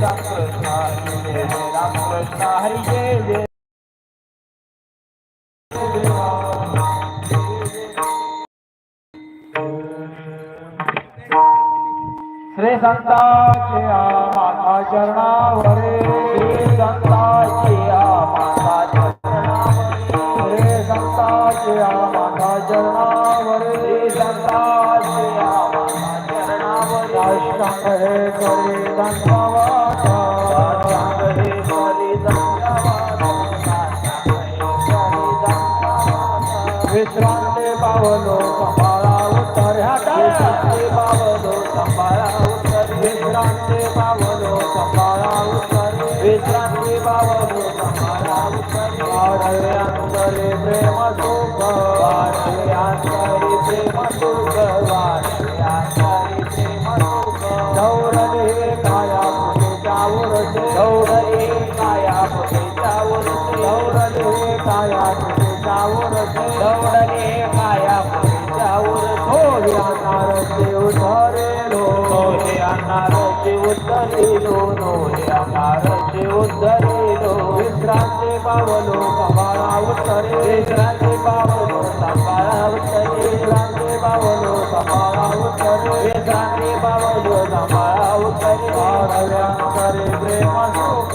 राम कृष्ण हरी राम कृष्ण हरी जय श्री संतांची माता चरणावरे श्री संतांची माता चरणावरे श्री संतांची माता चरणावरे श्री संतांची माता चरणावरे दंडवाचा विश्रांती पावलो संभाळा उत्तर विश्रांती पावलो संभाळा उत्तर विश्रांती पावलो संभाळा उत्तर विश्रांती पावलो संभाळा उत्तर वाढले अंतरे प्रेम सुख वाढले अंतरे प्रेम सुख वाढले अंतरे पुढेच्या उरसे दौडले काया पुढेच्या उरसे हो यानार देव धरेलो. हो यानार देव धरेलो. नो यानार देव धरेलो. विश्रांती पावलो कपाळा उत्तरे विश्रांती पावलो कपाळा उत्तरे विश्रांती पावलो कपाळा उत्तरे विश्रांती पावलो कपाळा उत्तरे वाढव्यांतरे प्रेम सुख.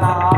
了啊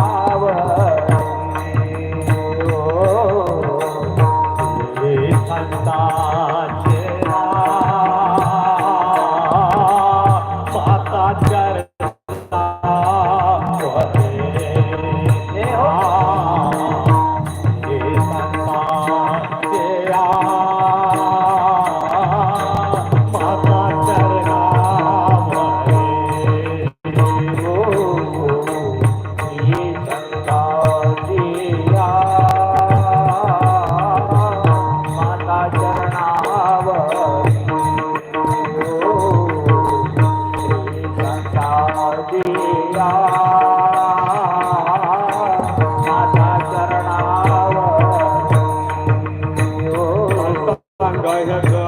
Weihnachten.